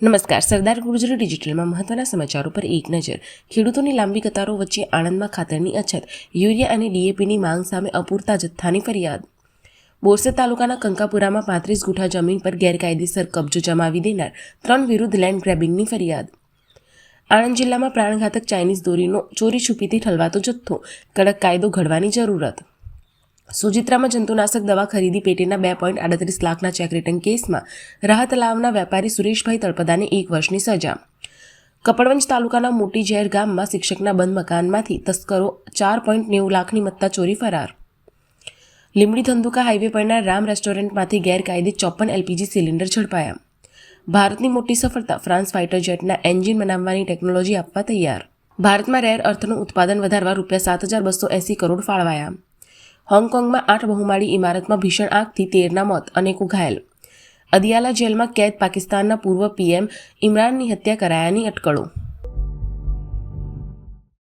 નમસ્કાર, સરદાર ગુર્જર ડિજિટલમાં મહત્વના સમાચારો પર એક નજર. ખેડૂતોની લાંબી કતારો વચ્ચે આણંદમાં ખાતરની અછત, યુરિયા અને ડીએપીની માંગ સામે અપૂરતા જથ્થાની ફરિયાદ. બોરસદ તાલુકાના કંકાપુરામાં પાંત્રીસ ગુઠા જમીન પર ગેરકાયદેસર કબજો જમાવી દેનાર ત્રણ વિરુદ્ધ લેન્ડ ગ્રેબિંગની ફરિયાદ. આણંદ જિલ્લામાં પ્રાણઘાતક ચાઇનીઝ દોરીનો ચોરી છુપીથી ઠલવાતો જથ્થો, કડક કાયદો ઘડવાની જરૂરત. સુજિત્રામાં જંતુનાશક દવા ખરીદી પેટેના બે પોઈન્ટ આડત્રીસ લાખના ચેક રિટર્ન કેસમાં રાહત લાવના વેપારી સુરેશભાઈ તળપદાને એક વર્ષની સજા. કપડવંજ તાલુકાના મોટી ઝેર ગામમાં શિક્ષકના બંધ મકાનમાંથી તસ્કરો ચાર પોઈન્ટ નેવું લાખની મત્તા ચોરી ફરાર. લીંબડી ધંધુકા હાઈવે પરના રામ રેસ્ટોરન્ટમાંથી ગેરકાયદે ચોપન એલપીજી સિલિન્ડર ઝડપાયા. ભારતની મોટી સફળતા, ફ્રાન્સ ફાઇટર જેટના એન્જિન બનાવવાની ટેકનોલોજી આપવા તૈયાર. ભારતમાં રેર અર્થનું ઉત્પાદન વધારવા રૂપિયા સાત હજાર બસો એંસી કરોડ ફાળવાયા. હોંગકોંગમાં આઠ બહુમાળી ઇમારતમાં ભીષણ આગથી તેરના મોત, અનેકો ઘાયલ. અદિયાલા જેલમાં કેદ પાકિસ્તાનના પૂર્વ પીએમ ઇમરાનની હત્યા કરાયાની અટકળો.